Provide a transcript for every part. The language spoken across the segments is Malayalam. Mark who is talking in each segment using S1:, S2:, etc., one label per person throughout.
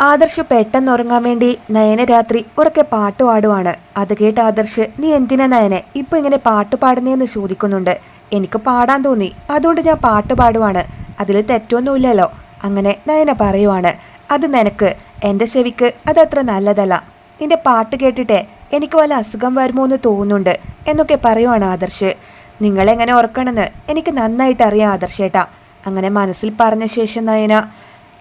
S1: ആദർശ് പെട്ടെന്ന് ഉറങ്ങാൻ വേണ്ടി നയന രാത്രി ഉറക്കെ പാട്ട് പാടുവാണ്. അത് കേട്ട് ആദർശ് നീ എന്തിനാ നയനെ? ഇപ്പൊ ഇങ്ങനെ പാട്ട് പാടുന്നേന്ന് ചോദിക്കുന്നുണ്ട്. എനിക്ക് പാടാൻ തോന്നി. അതുകൊണ്ട് ഞാൻ പാട്ട് പാടുവാണ്. അതിൽ തെറ്റൊന്നുമില്ലല്ലോ. അങ്ങനെ നയന പറയുവാണ്. അത് നിനക്ക്. എന്റെ ചെവിക്ക് അതത്ര നല്ലതല്ല. നിന്റെ പാട്ട് കേട്ടിട്ടേ എനിക്ക് വല്ല അസുഖം വരുമോ എന്ന് തോന്നുന്നുണ്ട് എന്നൊക്കെ പറയുവാണ് ആദർശ്. നിങ്ങളെങ്ങനെ ഉറക്കണമെന്ന് എനിക്ക് നന്നായിട്ട് അറിയാം ആദർശേട്ടാ. അങ്ങനെ മനസ്സിൽ പറഞ്ഞ ശേഷം നയന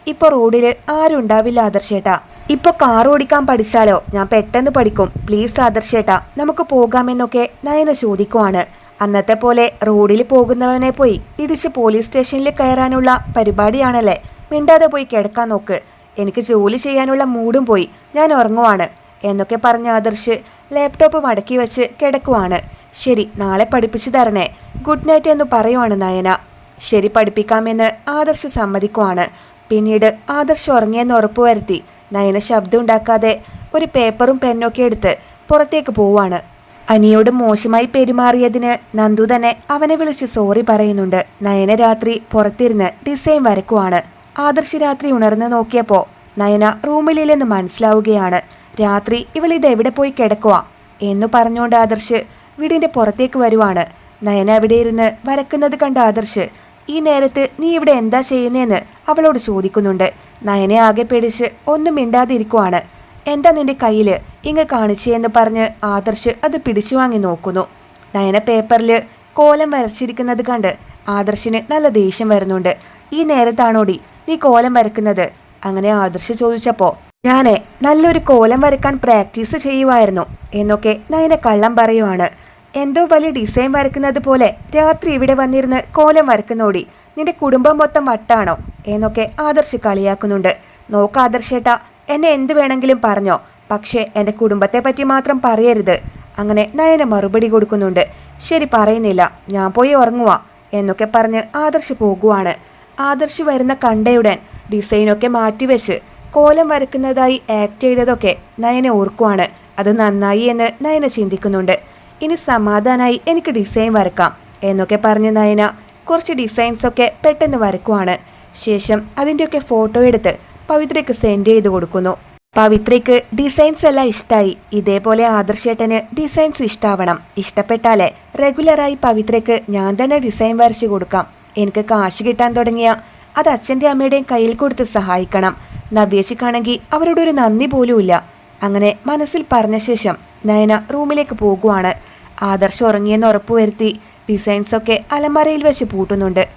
S1: ഇപ്പൊ റോഡിൽ ആരും ഉണ്ടാവില്ല ആദർശേട്ടാ. ഇപ്പൊ കാർ ഓടിക്കാൻ പഠിച്ചാലോ? ഞാൻ പെട്ടെന്ന് പഠിക്കും. പ്ലീസ് ആദർശേട്ടാ നമുക്ക് പോകാമെന്നൊക്കെ നയന ചോദിക്കുവാണ്. അന്നത്തെ പോലെ റോഡിൽ പോകുന്നവനെ പോയി ഇടിച്ച് പോലീസ് സ്റ്റേഷനിൽ കയറാനുള്ള പരിപാടിയാണല്ലേ? മിണ്ടാതെ പോയി കിടക്കാൻ നോക്ക്. എനിക്ക് ജോലി ചെയ്യാനുള്ള മൂടും പോയി. ഞാൻ ഉറങ്ങുവാണ്. എന്നൊക്കെ പറഞ്ഞ ആദർശ് ലാപ്ടോപ്പ് മടക്കി വെച്ച് കിടക്കുവാണ്. ശരി നാളെ പഠിപ്പിച്ചു തരണേ. ഗുഡ് നൈറ്റ് എന്ന് പറയുവാണ് നയന. ശരി പഠിപ്പിക്കാമെന്ന് ആദർശ് സമ്മതിക്കുവാണ്. പിന്നീട് ആദർശ് ഉറങ്ങിയെന്ന് ഉറപ്പുവരുത്തി നയന ശബ്ദം ഉണ്ടാക്കാതെ ഒരു പേപ്പറും പെന്നൊക്കെ എടുത്ത് പുറത്തേക്ക് പോവാണ് അനിയോട് മോശമായി പെരുമാറിയതിന് നന്ദു തന്നെ അവനെ വിളിച്ച് സോറി പറയുന്നുണ്ട്. നയന രാത്രി പുറത്തിരുന്ന് ഡിസൈൻ വരക്കുവാണ് ആദർശ് രാത്രി ഉണർന്ന് നോക്കിയപ്പോൾ നയന റൂമിലില്ലെന്ന് മനസ്സിലാവുകയാണ്. രാത്രി ഇവൾ എവിടെ പോയി കിടക്കുക എന്ന് പറഞ്ഞുകൊണ്ട് ആദർശ് വീടിന്റെ പുറത്തേക്ക് വരുവാണ്. നയന അവിടെ ഇരുന്ന് വരക്കുന്നത് കണ്ട ആദർശ് ഈ നേരത്ത് നീ ഇവിടെ എന്താ ചെയ്യുന്നതെന്ന് അവളോട് ചോദിക്കുന്നുണ്ട്. നയനെ ആകെ പേടിച്ച് ഒന്നും മിണ്ടാതിരിക്കുവാണ്. എന്താ നിന്റെ കയ്യിൽ ഇങ്ങ് കാണിച്ചേ എന്ന് പറഞ്ഞ് ആദർശ് അത് പിടിച്ചു വാങ്ങി നോക്കുന്നു. നയന പേപ്പറിൽ കോലം വരച്ചിരിക്കുന്നത് കണ്ട് ആദർശിന് നല്ല ദേഷ്യം വരുന്നുണ്ട്. ഈ നേരത്താണോടി നീ കോലം വരക്കുന്നത്? അങ്ങനെ ആദർശ് ചോദിച്ചപ്പോൾ ഞാനേ നല്ലൊരു കോലം വരക്കാൻ പ്രാക്ടീസ് ചെയ്യുമായിരുന്നു എന്നൊക്കെ നയന കള്ളം പറയുവാണ്. എന്തോ വലിയ ഡിസൈൻ വരക്കുന്നത് പോലെ രാത്രി ഇവിടെ വന്നിരുന്ന് കോലം വരക്കുന്നോടി നിന്റെ കുടുംബം മൊത്തം വട്ടാണോ? എന്നൊക്കെ ആദർശ് കളിയാക്കുന്നുണ്ട്. നോക്ക് ആദർശേട്ട എന്നെ എന്ത് വേണമെങ്കിലും പറഞ്ഞോ. പക്ഷേ എന്റെ കുടുംബത്തെ പറ്റി മാത്രം പറയരുത്. അങ്ങനെ നയന മറുപടി കൊടുക്കുന്നുണ്ട്. ശരി പറയുന്നില്ല ഞാൻ പോയി ഉറങ്ങുവാ എന്നൊക്കെ പറഞ്ഞ് ആദർശ് പോകുവാണ്. ആദർശ് വരുന്ന കണ്ടയുടൻ ഡിസൈനൊക്കെ മാറ്റിവെച്ച് കോലം വരക്കുന്നതായി ആക്ട് ചെയ്തതൊക്കെ നയന ഓർക്കുവാണ്. അത് നന്നായി എന്ന് നയന ചിന്തിക്കുന്നുണ്ട്. ഇനി സമാധാനായി എനിക്ക് ഡിസൈൻ വരക്കാം എന്നൊക്കെ പറഞ്ഞ നയന. കുറച്ച് ഡിസൈൻസ് ഒക്കെ പെട്ടെന്ന് വരക്കുവാണ്. ശേഷം അതിന്റെയൊക്കെ ഫോട്ടോ എടുത്ത് പവിത്രയ്ക്ക് സെൻഡ് ചെയ്ത് കൊടുക്കുന്നു. പവിത്രയ്ക്ക് ഡിസൈൻസ് എല്ലാം ഇഷ്ടമായി ഇതേപോലെ ആദർശേട്ടന് ഡിസൈൻസ് ഇഷ്ടാവണം. ഇഷ്ടപ്പെട്ടാലേ റെഗുലറായി പവിത്രയ്ക്ക് ഞാൻ തന്നെ ഡിസൈൻ വരച്ചു കൊടുക്കാം. എനിക്ക് കാശ് കിട്ടാൻ തുടങ്ങിയ അത് അച്ഛന്റെ അമ്മയുടെയും കയ്യിൽ കൊടുത്ത് സഹായിക്കണം. നവ്യേശിക്കാണെങ്കിൽ അവരോടൊരു നന്ദി പോലുമില്ല. അങ്ങനെ മനസ്സിൽ പറഞ്ഞ ശേഷം നയന റൂമിലേക്ക് പോകുവാണ്. ആദർശ് ഉറങ്ങിയെന്ന് ഉറപ്പുവരുത്തി ഡിസൈൻസ് ഒക്കെ അലമാരയിൽ വെച്ച് പൂട്ടുന്നുണ്ട്.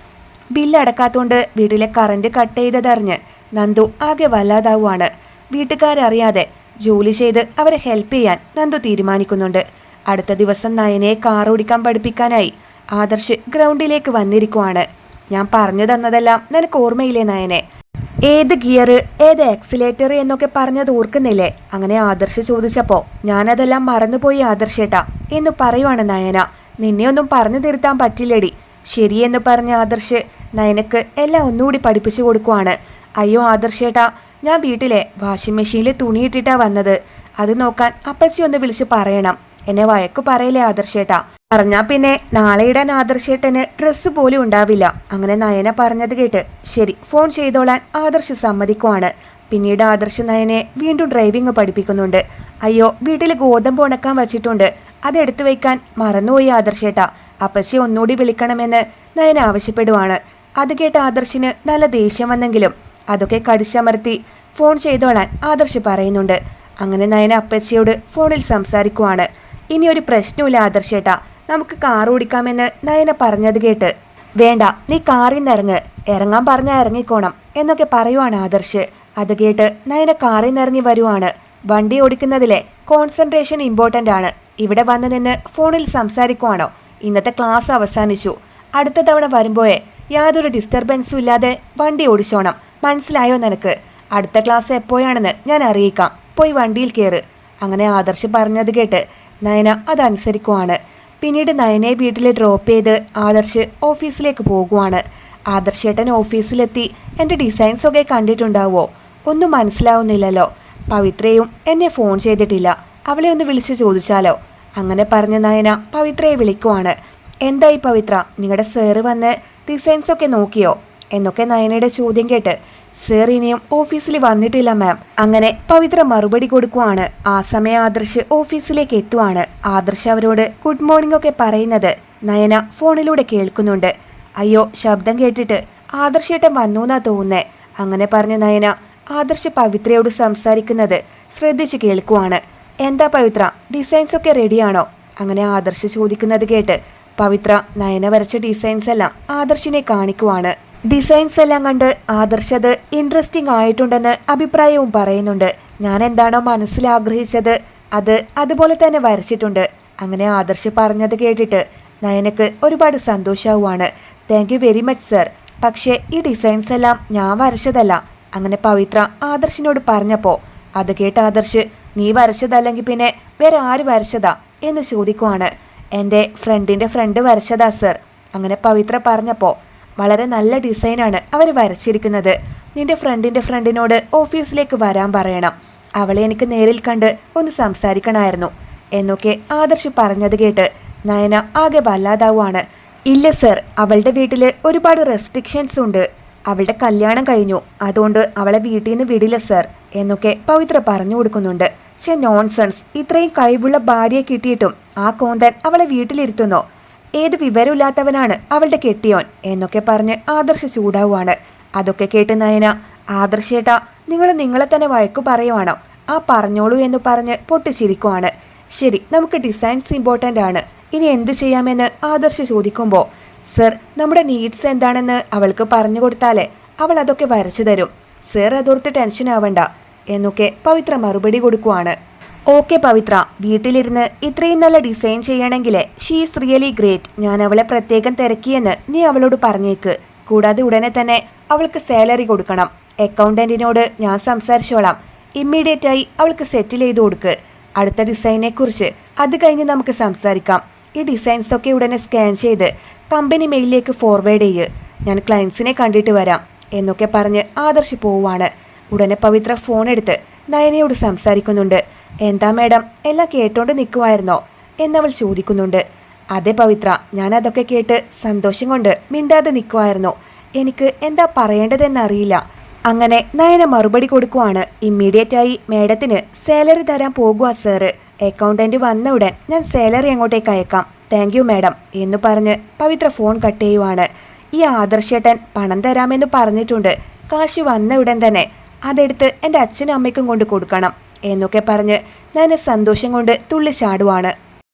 S1: ബില്ല് അടക്കാത്തോണ്ട് വീട്ടിലെ കറണ്ട് കട്ട് ചെയ്തതറിഞ്ഞ് നന്ദു ആകെ വല്ലാതാവുകയാണ് വീട്ടുകാരറിയാതെ ജോലി ചെയ്ത് അവരെ ഹെൽപ്പ് ചെയ്യാൻ നന്ദു തീരുമാനിക്കുന്നുണ്ട്. അടുത്ത ദിവസം നയനയെ കാർ ഓടിക്കാൻ പഠിപ്പിക്കാനായി ആദർശ് ഗ്രൗണ്ടിലേക്ക് വന്നിരിക്കുവാണ്. ഞാൻ പറഞ്ഞു തന്നതെല്ലാം നിനക്ക് ഓർമ്മയില്ലേ നയനെ? ഏത് ഗിയർ ഏത് ആക്സിലേറ്റർ എന്നൊക്കെ പറഞ്ഞത് ഓർക്കുന്നില്ലേ? അങ്ങനെ ആദർശ് ചോദിച്ചപ്പോ ഞാനതെല്ലാം മറന്നുപോയി ആദർശേട്ടാ എന്ന് പറയുവാണ് നയന. നിന്നെ ഒന്നും പറഞ്ഞു തിരുത്താൻ പറ്റില്ലടി ശരിയെന്ന് പറഞ്ഞ ആദർശ് നയനക്ക് എല്ലാം ഒന്നുകൂടി പഠിപ്പിച്ചു കൊടുക്കുവാണ്. അയ്യോ ആദർശേട്ടാ ഞാൻ വീട്ടിലെ വാഷിംഗ് മെഷീനിൽ തുണിയിട്ടിട്ടാ വന്നത്. അത് നോക്കാൻ അപ്പച്ചി ഒന്ന് വിളിച്ച് പറയണം. എന്നെ വഴക്കു പറയില്ലേ ആദർശേട്ടാ? പറഞ്ഞാ പിന്നെ നാളെ ആദർശേട്ടന് ഡ്രസ്സ് പോലും ഉണ്ടാവില്ല. അങ്ങനെ നയന പറഞ്ഞത് കേട്ട് ശരി ഫോൺ ചെയ്തോളാൻ ആദർശ് സമ്മതിക്കുവാണ്. പിന്നീട് ആദർശ് നയനെ വീണ്ടും ഡ്രൈവിംഗ് പഠിപ്പിക്കുന്നുണ്ട്. അയ്യോ വീട്ടിൽ ഗോതമ്പ് ഉണക്കാൻ വച്ചിട്ടുണ്ട്. അതെടുത്തു വയ്ക്കാൻ മറന്നുപോയി ആദർശേട്ടാ. അപ്പച്ചി ഒന്നുകൂടി വിളിക്കണമെന്ന് നയന ആവശ്യപ്പെടുവാണ്. അത് കേട്ട് ആദർശിന് നല്ല ദേഷ്യം വന്നെങ്കിലും അതൊക്കെ കടിച്ചമർത്തി ഫോൺ ചെയ്തോളാൻ ആദർശ് പറയുന്നുണ്ട്. അങ്ങനെ നയന അപ്പച്ചിയോട് ഫോണിൽ സംസാരിക്കുവാണ്. ഇനി ഒരു പ്രശ്നമില്ല ആദർശേട്ടാ. നമുക്ക് കാർ ഓടിക്കാമെന്ന് നയന പറഞ്ഞത് കേട്ട്. വേണ്ട നീ കാറിൽ നിന്ന് ഇറങ്ങ്. ഇറങ്ങാൻ പറഞ്ഞാൽ ഇറങ്ങിക്കോണം എന്നൊക്കെ പറയുവാണ് ആദർശ്. അത് കേട്ട് നയന കാറിൽ നിന്ന് ഇറങ്ങി വരുവാണ്. വണ്ടി ഓടിക്കുന്നതിലെ കോൺസെൻട്രേഷൻ ഇമ്പോർട്ടന്റ് ആണ്. ഇവിടെ വന്ന് നിന്ന് ഫോണിൽ സംസാരിക്കുവാണോ? ഇന്നത്തെ ക്ലാസ് അവസാനിച്ചു. അടുത്ത തവണ വരുമ്പോഴേ യാതൊരു ഡിസ്റ്റർബൻസും ഇല്ലാതെ വണ്ടി ഓടിച്ചോണം. മനസ്സിലായോ നിനക്ക്? അടുത്ത ക്ലാസ് എപ്പോഴാണെന്ന് ഞാൻ അറിയിക്കാം. പോയി വണ്ടിയിൽ കയറ് അങ്ങനെ ആദർശ് പറഞ്ഞത് കേട്ട് നയന അതനുസരിക്കുവാണ്. പിന്നീട് നയനെ വീട്ടിൽ ഡ്രോപ്പ് ചെയ്ത് ആദർശ് ഓഫീസിലേക്ക് പോകുവാണ്. ആദർശേട്ടൻ ഓഫീസിലെത്തി എന്റെ ഡിസൈൻസ് ഒക്കെ കണ്ടിട്ടുണ്ടാവോ? ഒന്നും മനസ്സിലാവുന്നില്ലല്ലോ. പവിത്രയും എന്നെ ഫോൺ ചെയ്തിട്ടില്ല. അവളെ ഒന്ന് വിളിച്ച് ചോദിച്ചാലോ? അങ്ങനെ പറഞ്ഞ നയന പവിത്രയെ വിളിക്കുവാണ്. എന്തായി പവിത്ര? നിങ്ങളുടെ സാറ് വന്ന് ഡിസൈൻസൊക്കെ നോക്കിയോ? എന്നൊക്കെ നയനയുടെ ചോദ്യം കേട്ട് സർ ഇനിയും ഓഫീസിൽ വന്നിട്ടില്ല മാം. അങ്ങനെ പവിത്ര മറുപടി കൊടുക്കുവാണ്. ആ സമയം ആദർശ് ഓഫീസിലേക്ക് എത്തുവാണ്. ആദർശ് അവരോട് ഗുഡ് മോർണിംഗ് ഒക്കെ പറയുന്നത് നയന ഫോണിലൂടെ കേൾക്കുന്നുണ്ട്. അയ്യോ ശബ്ദം കേട്ടിട്ട് ആദർശേട്ടൻ വന്നു എന്നാ തോന്നുന്നേ. അങ്ങനെ പറഞ്ഞ നയന ആദർശ് പവിത്രയോട് സംസാരിക്കുന്നത് ശ്രദ്ധിച്ച് കേൾക്കുവാണ്. എന്താ പവിത്ര? ഡിസൈൻസ് ഒക്കെ റെഡിയാണോ? അങ്ങനെ ആദർശ് ചോദിക്കുന്നത് കേട്ട് പവിത്ര നയന വരച്ച ഡിസൈൻസ് എല്ലാം ആദർശിനെ കാണിക്കുവാണ്. ഡിസൈൻസ് എല്ലാം കണ്ട് ആദർശത് ഇൻട്രസ്റ്റിംഗ് ആയിട്ടുണ്ടെന്ന് അഭിപ്രായവും പറയുന്നുണ്ട്. ഞാൻ എന്താണോ മനസ്സിൽ ആഗ്രഹിച്ചത് അത് അതുപോലെ തന്നെ വരച്ചിട്ടുണ്ട്. അങ്ങനെ ആദർശ് പറഞ്ഞത് കേട്ടിട്ട് നയനക്ക് ഒരുപാട് സന്തോഷാവുമാണ് thank you very much sir പക്ഷേ ഈ ഡിസൈൻസ് എല്ലാം ഞാൻ വരച്ചതല്ല. അങ്ങനെ പവിത്ര ആദർശിനോട് പറഞ്ഞപ്പോൾ അത് കേട്ട ആദർശ് നീ വരച്ചതല്ലെങ്കിൽ പിന്നെ വേറെ ആര് വരച്ചതാ? എന്ന് ചോദിക്കുവാണ്. എന്റെ ഫ്രണ്ടിന്റെ ഫ്രണ്ട് വരച്ചതാ സർ അങ്ങനെ പവിത്ര പറഞ്ഞപ്പോൾ വളരെ നല്ല ഡിസൈനാണ് അവർ വരച്ചിരിക്കുന്നത്. നിന്റെ ഫ്രണ്ടിന്റെ ഫ്രണ്ടിനോട് ഓഫീസിലേക്ക് വരാൻ പറയണം. അവളെ എനിക്ക് നേരിൽ കണ്ട് ഒന്ന് സംസാരിക്കണമായിരുന്നു എന്നൊക്കെ ആദർശ് പറഞ്ഞത് കേട്ട് നയന ആകെ വല്ലാതാവുകയാണ് ഇല്ല സർ അവളുടെ വീട്ടിൽ ഒരുപാട് റെസ്ട്രിക്ഷൻസ് ഉണ്ട്. അവളുടെ കല്യാണം കഴിഞ്ഞു. അതുകൊണ്ട് അവളെ വീട്ടിൽ നിന്ന് വിടില്ല സർ എന്നൊക്കെ പവിത്ര പറഞ്ഞു കൊടുക്കുന്നുണ്ട്. പക്ഷെ നോൺസെൻസ് ഇത്രയും കഴിവുള്ള ഭാര്യയെ കിട്ടിയിട്ടും ആ കോന്തൻ അവളെ വീട്ടിലിരുത്തുന്നോ? ഏത് വിവരമില്ലാത്തവനാണ് അവളുടെ കെട്ടിയോൻ എന്നൊക്കെ പറഞ്ഞ് ആദർശ് ചൂടാവുകയാണ് അതൊക്കെ കേട്ട് നയന ആദർശേട്ടാ നിങ്ങൾ നിങ്ങളെ തന്നെ വഴക്കു പറയുവാണോ? ആ പറഞ്ഞോളൂ എന്ന് പറഞ്ഞ് പൊട്ടിച്ചിരിക്കുവാണ്. ശരി നമുക്ക് ഡിസൈൻസ് ഇമ്പോർട്ടന്റ് ആണ്. ഇനി എന്ത് ചെയ്യാമെന്ന് ആദർശ് ചോദിക്കുമ്പോൾ സർ നമ്മുടെ നീഡ്സ് എന്താണെന്ന് അവൾക്ക് പറഞ്ഞു കൊടുത്താലേ അവൾ അതൊക്കെ വരച്ചു തരും. സർ അതോർത്ത് ടെൻഷൻ ആവണ്ട എന്നൊക്കെ പവിത്ര മറുപടി കൊടുക്കുവാണ്. ഓക്കെ പവിത്ര വീട്ടിലിരുന്ന് ഇത്രയും നല്ല ഡിസൈൻ ചെയ്യണമെങ്കിൽ ഷീസ് റിയലി ഗ്രേറ്റ്. ഞാൻ അവളെ പ്രത്യേകം തിരക്കിയെന്ന് നീ അവളോട് പറഞ്ഞേക്ക്. കൂടാതെ ഉടനെ തന്നെ അവൾക്ക് സാലറി കൊടുക്കണം. അക്കൗണ്ടന്റിനോട് ഞാൻ സംസാരിച്ചോളാം. ഇമ്മീഡിയറ്റ് ആയി അവൾക്ക് സെറ്റിൽ ചെയ്ത് കൊടുക്ക്. അടുത്ത ഡിസൈനെ കുറിച്ച് അത് കഴിഞ്ഞ് നമുക്ക് സംസാരിക്കാം. ഈ ഡിസൈൻസ് ഒക്കെ ഉടനെ സ്കാൻ ചെയ്ത് കമ്പനി മെയിലിലേക്ക് ഫോർവേഡ് ചെയ്യ്. ഞാൻ ക്ലയൻസിനെ കണ്ടിട്ട് വരാം എന്നൊക്കെ പറഞ്ഞ് ആദർശി പോവുകയാണ് ഉടനെ പവിത്ര ഫോൺ എടുത്ത് നയനയോട് സംസാരിക്കുന്നുണ്ട്. എന്താ മേഡം? എല്ലാം കേട്ടോണ്ട് നിൽക്കുമായിരുന്നോ എന്നവൾ ചോദിക്കുന്നുണ്ട്. അതെ പവിത്ര ഞാൻ അതൊക്കെ കേട്ട് സന്തോഷം കൊണ്ട് മിണ്ടാതെ നിൽക്കുമായിരുന്നു എനിക്ക് എന്താ പറയേണ്ടതെന്നറിയില്ല. അങ്ങനെ നയന മറുപടി കൊടുക്കുവാണ്. ഇമ്മീഡിയറ്റ് ആയി മേഡത്തിന് സാലറി തരാൻ പോകുക സാറ് അക്കൗണ്ടന്റ് വന്ന ഉടൻ ഞാൻ സാലറി അങ്ങോട്ടേക്ക് അയക്കാം. താങ്ക് യു മേഡം എന്ന് പറഞ്ഞ് പവിത്ര ഫോൺ കട്ട് ചെയ്യുവാണ്. ഈ ആദർശേട്ടൻ പണം തരാമെന്ന് പറഞ്ഞിട്ടുണ്ട്. കാശ് വന്ന ഉടൻ തന്നെ അതെടുത്ത് എന്റെ അച്ഛനും അമ്മയ്ക്കും കൊണ്ട് കൊടുക്കണം. എന്നൊക്കെ പറഞ്ഞ് ഞാൻ സന്തോഷം കൊണ്ട് തുള്ളി ചാടുവാണ്.